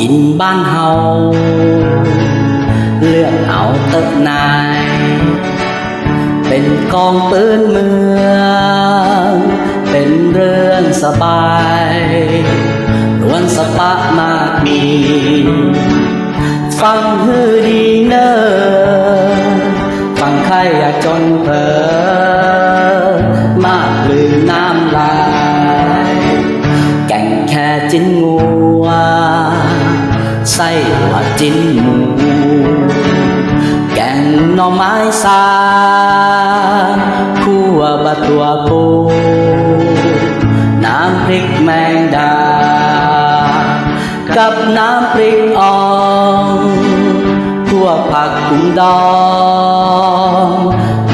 กินบ้านเฮา เลือกเอาเติบนาย เป็นกองปืนเมือง เป็นเรื่องสบายล้วนสปะมากมีฟังฮือดีเนอฟังใครอยากจนเพอมากลืมน้ำลาย แก่งแค่จิน ไส้หัวจิ้นหมูแกงหน่อไม้สาคั่วบะตัวปูน้ำพริกแมงดา กับน้ำพริกอ่องคั่วผักกุ้งดอง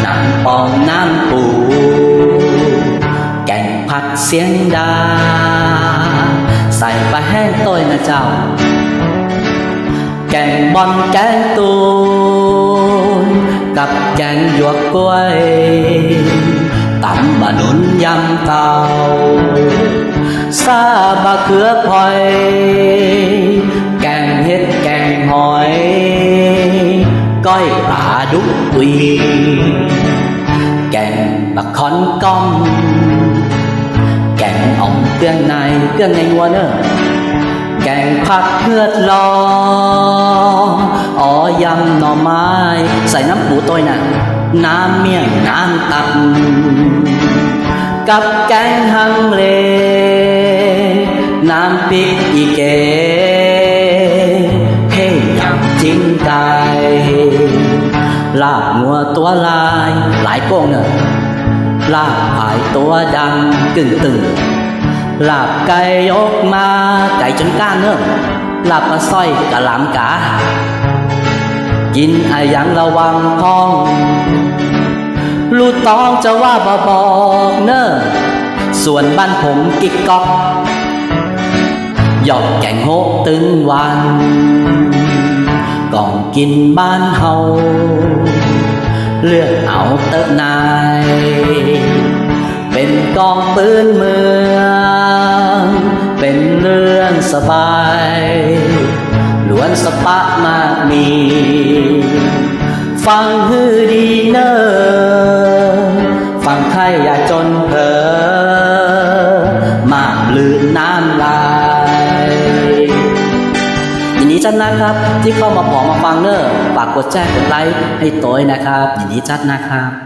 น้ำปองน้ำปู แกงผัดเสียงดา ใส่ปลาแห้งต้อยนะเจ้า แกงบอนแกงตูนกับแกงหยวกกล้วยตำบะหนุนยำเตาซาบะเขือพลอยแกงเห็ดแกงหอยก้อยปลาดุกอุยแกงบักคอนก้อมแกงอ่อมเครื่องในเครื่องในงัวเนอะ แกงผักเพือดลออ๋อยำหน่อไม้ ใส่น้ำปูต้อยน่ะน้ำเมี่ยงน้ำตับกับแกงฮังเล น้ำพริกอีเกเฮ้ยำจิ้งไก่ลาบงัวตัวลาย หลายโก้งเนอะลาบผายตัวดำกึ่งตึง ลาบไก่ยกมาไก่จนก้านเนอะลาบปลาสร้อยกะหลามกา กินอะยังระวังพ้อง ลูกตองจะว่าบอบอกเนอส่วนบ้านผมกิกก๊อกหยอกแก่งโฮตึงวันก่องกินบ้านเฮาเลือกเอาเตอะนาย เป็นกองปืนเมือ บายล้วนสปะมากมี ฟังฮือดีเนอฟังใครอยากจนเพอมากลืนน้ำลายยินดีจัดนะครับที่เข้ามาพอมาฟังเนอฝากกดแจ้งกดไลค์ให้ตัวนะครับยินดีจัดนะครับ